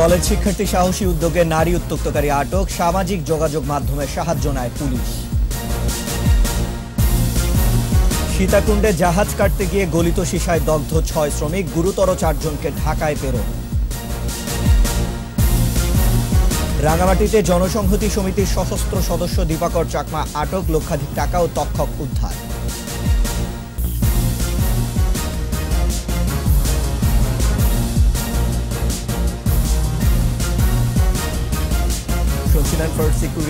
College শিক্ষার্থী সাহসী উদ্যোগে নারী উত্তক্তকারী আটক, সামাজিক যোগাযোগ মাধ্যমে সাহায্য নেয় পুলিশ। সীতাকুণ্ডে জাহাজ কাটতে গিয়ে গলিত সীসায় দগ্ধ ছয় শ্রমিক, গুরুতর চারজনকে ঢাকায় প্রেরণ। রাঙামাটিতে জনসংহতি সমিতির সশস্ত্র সদস্য দীপাকর চাকমা আটক, লক্ষাধিক টাকা ও তক্ষক উদ্ধার।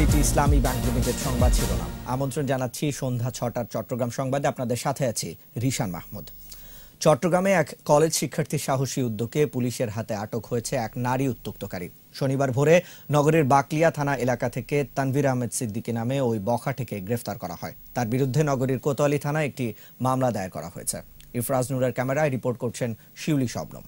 সিকিউরিটি ইসলামী ব্যাংক লিমিটেড সংবাদ শিরোনাম। আমন্ত্রণ জানাচ্ছি সন্ধ্যা ছটার চট্টগ্রাম সংবাদে। আপনাদের সাথে আছি রিশান মাহমুদ। চট্টগ্রামে এক কলেজ শিক্ষার্থী সাহসী উদ্যোগে পুলিশের হাতে আটক হয়েছে এক নারী উত্তক্তকারী। শনিবার ভোরে নগরের বাকলিয়া থানা এলাকা থেকে তানভীর আহমেদ সিদ্দিকী নামে ওই বখাটেকে গ্রেফতার করা হয়। তার বিরুদ্ধে নগরীর কোতোয়ালি থানায় একটি মামলা দায়ের করা হয়েছে। ইফরাজ নুরের ক্যামেরায় রিপোর্ট করছেন শিউলি শবনম।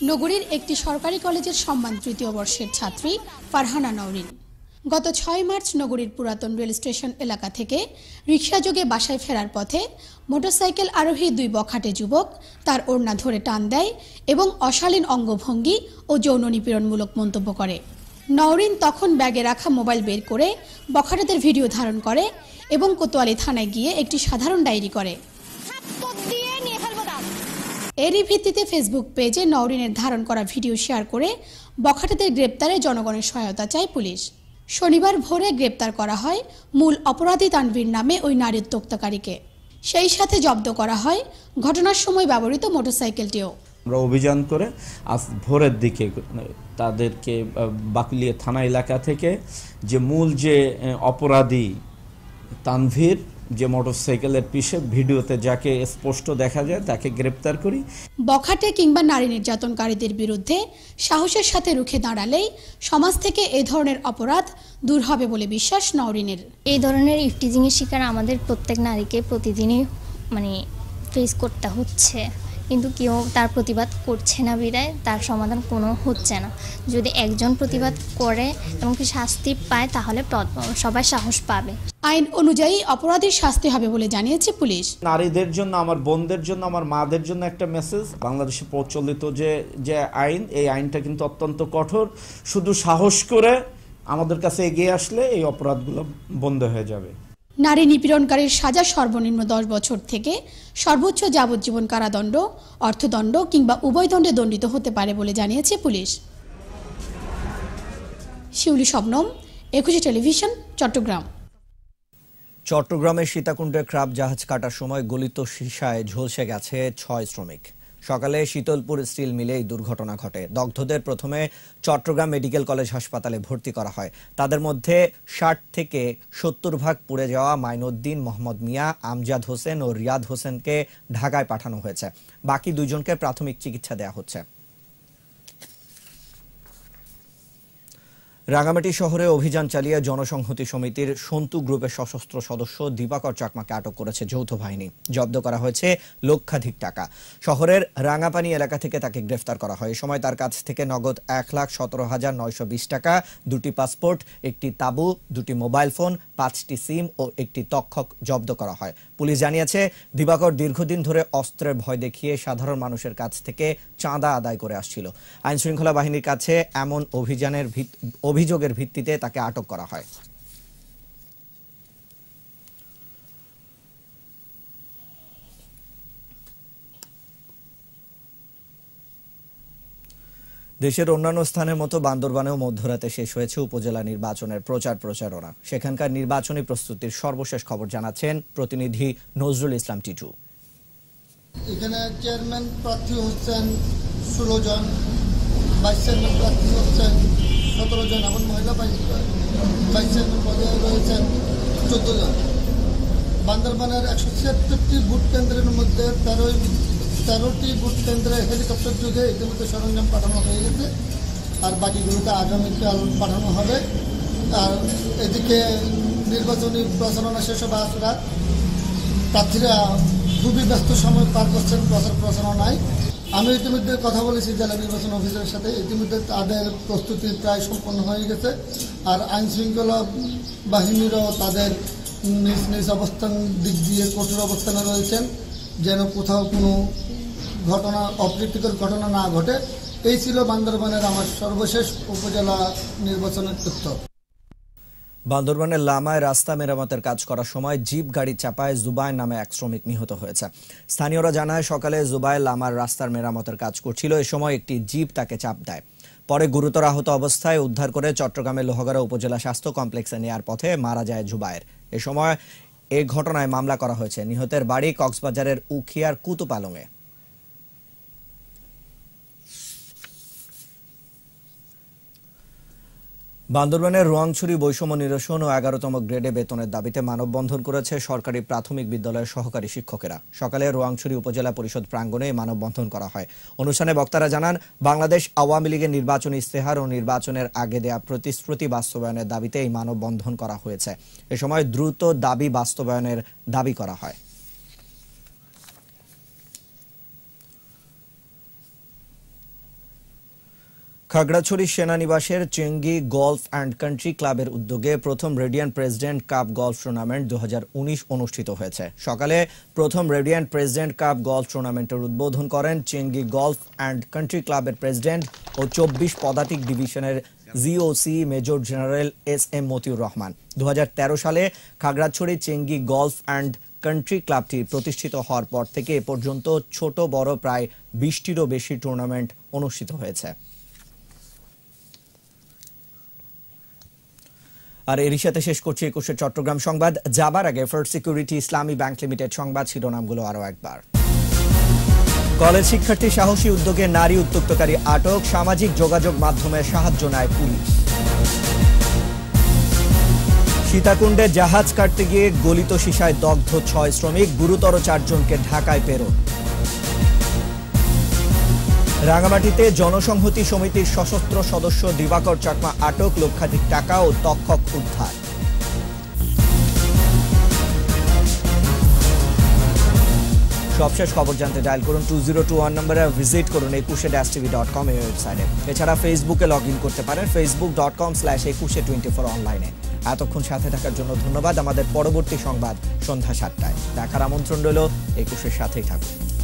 নগরীর একটি সরকারি কলেজের সম্মান তৃতীয় বর্ষের ছাত্রী ফারহানা নওরিন। গত ছয় মার্চ নগরীর পুরাতন রেল স্টেশন এলাকা থেকে রিক্সাযোগে বাসায় ফেরার পথে মোটরসাইকেল আরোহী দুই বখাটে যুবক তার ওড়না ধরে টান দেয় এবং অশালীন অঙ্গভঙ্গি ও যৌন নিপীড়নমূলক মন্তব্য করে। নওরিন তখন ব্যাগে রাখা মোবাইল বের করে বখাটেদের ভিডিও ধারণ করে এবং কোতোয়ালি থানায় গিয়ে একটি সাধারণ ডায়েরি করে থাপ্পড় দিয়ে নিয়ে ফেলব দাও এরই ভিত্তিতে ফেসবুক পেজে নওরিনের ধারণ করা ভিডিও শেয়ার করে বখাটেদের গ্রেপ্তারে জনগণের সহায়তা চায় পুলিশ। শনিবার ভোরে গ্রেপ্তার করা হয় মূল অপরাধী তানভীর নামে ওই নারী উত্তক্তকারীকে সেই সাথে জব্দ করা হয় ঘটনার সময় ব্যবহৃত মোটরসাইকেলটিও। আমরা অভিযান করে আজ ভোরের দিকে তাদেরকে আহ, বাকলিয়া থানা এলাকা থেকে যে মূল যে অপরাধী তানভীর যে মোটরসাইকেলের পিছে ভিডিওতে যাকে স্পষ্ট দেখা যায় তাকে গ্রেপ্তার করি। বখাটে কিংবা নারী নির্যাতনকারীদের বিরুদ্ধে সাহসের সাথে রুখে দাঁড়ালেই সমাজ থেকে এ ধরনের অপরাধ দূর হবে বলে বিশ্বাস নওরিনের। এই ধরনের ইফটিজিংয়ের শিকার আমাদের প্রত্যেক নারীকে প্রতিদিনই মানে ফেস করতে হচ্ছে। কিন্তু কেউ তার প্রতিবাদ করছে না বিদায় তার সমাধান কোনো হচ্ছে না। যদি একজন প্রতিবাদ করে এবং কি শাস্তি পায় তাহলে সবাই সাহস পাবে। আইন অনুযায়ী অপরাধীর শাস্তি হবে বলে জানিয়েছে পুলিশ। নারীদের জন্য আমার বোনদের জন্য আমার মাদের জন্য একটা মেসেজ বাংলাদেশে প্রচলিত যে যে আইন এই আইনটা কিন্তু অত্যন্ত কঠোর। শুধু সাহস করে আমাদের কাছে এগিয়ে আসলে এই অপরাধগুলো বন্ধ হয়ে যাবে। নারী নিপীড়নকারীর সাজা সর্বনিম্ন দশ বছর থেকে সর্বোচ্চ যাবজ্জীবন কারাদণ্ড, অর্থদণ্ড কিংবা উভয় দণ্ডে দণ্ডিত হতে পারে বলে জানিয়েছে পুলিশ। শিউলি শবনম, একুশে টেলিভিশন, চট্টগ্রাম। চট্টগ্রামের সীতাকুণ্ডের ক্রাব জাহাজ কাটার সময় গলিত সীসায় ঝলসে গেছে ছয় শ্রমিক। সকালে শীতলপুর স্টিল মিলে এই দুর্ঘটনা ঘটে। দগ্ধদের প্রথমে চট্টগ্রাম মেডিকেল কলেজ হাসপাতালে ভর্তি করা হয়। তাদের মধ্যে ষাট থেকে সত্তর ভাগ পুড়ে যাওয়া মাইনুদ্দিন, মোহাম্মদ মিয়া, আমজাদ হোসেন ও রিয়াদ হোসেনকে ঢাকায় পাঠানো হয়েছে। বাকি দুজনকে প্রাথমিক চিকিৎসা দেওয়া হচ্ছে। রাঙামাটি শহরে অভিযান চালিয়ে জনসংহতি সমিতির সন্তু গ্রুপের সশস্ত্র সদস্য দিবাকর চাকমাকে আটক করেছে যৌথ বাহিনী। জব্দ করা হয়েছে লক্ষাধিক টাকা। শহরের রাঙাপানি এলাকা থেকে তাকে গ্রেফতার করা হয়। এ সময় তার কাছ থেকে নগদ এক লাখ সতেরো হাজার নয়শো বিশ টাকা, দুটি পাসপোর্ট, একটি তাবু, দুটি মোবাইল ফোন, পাঁচটি সিম ও একটি তক্ষক জব্দ করা হয়। পুলিশ জানিয়েছে, দিবাকর দীর্ঘদিন ধরে অস্ত্রের ভয় দেখিয়ে সাধারণ মানুষের কাছ থেকে চাঁদা আদায় করে আসছিল। আইন শৃঙ্খলা বাহিনীর কাছে এমন অভিযানের অভিযোগের ভিত্তিতে তাকে আটক করা হয়। দেশের অন্যান্য স্থানের মতো বান্দরবানেও মধ্যরাতে শেষ হয়েছে উপজেলা নির্বাচনের প্রচার প্রচারণা। সেখানকার নির্বাচনী প্রস্তুতির সর্বশেষ খবর জানাচ্ছেন প্রতিনিধি নজরুল ইসলাম টিটু। এখানে চেয়ারম্যান প্রার্থী হচ্ছেন ষোলো জন, ভাইস চেয়ারম্যান প্রার্থী হচ্ছেন সতেরো জন এবং মহিলা ভাইস চেয়ারম্যান পদে রয়েছেন চোদ্দ জন। বান্দরবানের একশো ছিয়াত্তরটি ভোট কেন্দ্রের মধ্যে তেরোই তেরোটি ভোট কেন্দ্রে হেলিকপ্টার যুগে ইতিমধ্যে সরঞ্জাম পাঠানো হয়ে গেছে। আর বাকিগুলোতে আগামীকাল পাঠানো হবে। আর এদিকে নির্বাচনী প্রচারণা শেষ হবে আজ রাত। প্রার্থীরা খুবই ব্যস্ত সময় পার করছেন প্রচার প্রচারণায় আমি ইতিমধ্যে কথা বলেছি জেলা নির্বাচন অফিসারের সাথে। ইতিমধ্যে তাদের প্রস্তুতি প্রায় সম্পন্ন হয়ে গেছে। আর আইন শৃঙ্খলা বাহিনীরও তাদের নিজ নিজ অবস্থান, দিক দিয়ে কঠোর অবস্থানে রয়েছেন। যেন কোথাও কোনো ঘটনা, অপ্রীতিকর ঘটনা না ঘটে। এই ছিল বান্দরবানের আমার সর্বশেষ উপজেলা নির্বাচনের তথ্য। বান্দরবানের লামায় রাস্তা মেরামতের কাজ করার সময় জিপ গাড়ি চাপায় জুবাই নামে এক শ্রমিক নিহত হয়েছে। স্থানীয়রা জানায়, সকালে জুবাই লামার রাস্তার মেরামতের কাজ করছিল। এ সময় একটি জিপ তাকে চাপ দেয়। পরে গুরুতর আহত অবস্থায় উদ্ধার করে চট্টগ্রামের লোহাগাড়া উপজেলা স্বাস্থ্য কমপ্লেক্সে নেয়ার পথে মারা যায় জুবায়ের এ সময় এ ঘটনায় মামলা করা হয়েছে। নিহতের বাড়ি কক্সবাজারের উখিয়ার কুতুপালংয়ে। বান্দরবানের রোয়াংছড়ি বৈষম্য নিরসন ও এগারোতম গ্রেডে বেতনের দাবিতে মানববন্ধন করেছে সরকারি প্রাথমিক বিদ্যালয়ের সহকারী শিক্ষকেরা। সকালে রোয়াংছড়ি উপজেলা পরিষদ প্রাঙ্গণে মানববন্ধন করা হয়। অনুষ্ঠানে বক্তারা জানান, বাংলাদেশ আওয়ামী লীগের নির্বাচনী ইস্তেহার ও নির্বাচনের আগে দেয়া প্রতিশ্রুতি বাস্তবায়নের দাবিতে এই মানববন্ধন করা হয়েছে। এ সময় দ্রুত দাবি বাস্তবায়নের দাবি করা হয়। খাগড়াছড়ি সেনানিবাসের চেঙ্গি গলফ অ্যান্ড কান্ট্রি ক্লাবের উদ্যোগে প্রথম Radiant president cup golf tournament দু হাজার উনিশ অনুষ্ঠিত হয়েছে। সকালে প্রথম রেডিয়ান প্রেসিডেন্ট কাপ গলফ টুর্নামেন্টের উদ্বোধন করেন চেঙ্গি গলফ অ্যান্ড কান্ট্রি ক্লাবের প্রেসিডেন্ট ও চব্বিশ পদাতিক ডিভিশনের GOC major general S M Matiur Rahman. দু হাজার তেরো সালে Khagrachari Chengi golf and country ক্লাবটি প্রতিষ্ঠিত হওয়ার পর থেকে এ পর্যন্ত ছোট বড় প্রায় বিশটিরও বেশি টুর্নামেন্ট অনুষ্ঠিত হয়েছে। আর এরই সাথে শেষ করছি একুশে চট্টগ্রাম সংবাদ। যাবার আগে first security Islami bank limited সংবাদ শিরোনামগুলো আরও একবার। কলেজ শিক্ষার্থী সাহসী উদ্যোগে নারী উদ্যোক্তকারী আটক, সামাজিক যোগাযোগ মাধ্যমে সাহায্য নেয় পুলিশ। সীতাকুণ্ডে জাহাজ কাটতে গিয়ে গলিত সীসায় দগ্ধ ছয় শ্রমিক, গুরুতর চারজনকে ঢাকায় প্রেরণ। রাঙামাটিতে জনসংহতি সমিতির সশস্ত্র সদস্য দিবাকর চাকমা আটক, লক্ষাধিক টাকা ও তক্ষক উদ্ধার। সবশেষ খবর জানতে ডায়াল করুন টু জিরো টু ওয়ান নম্বরে ভিজিট করুন Ekushey dash TV dot com এই ওয়েবসাইটে এছাড়া ফেসবুকে লগ ইন করতে পারেন Facebook dot com slash Ekushey twenty four অনলাইনে এতক্ষণ সাথে থাকার জন্য ধন্যবাদ, আমাদের পরবর্তী সংবাদ সন্ধ্যা সাতটায়। দেখার আমন্ত্রণ রইল, একুশের সাথেই থাকুন।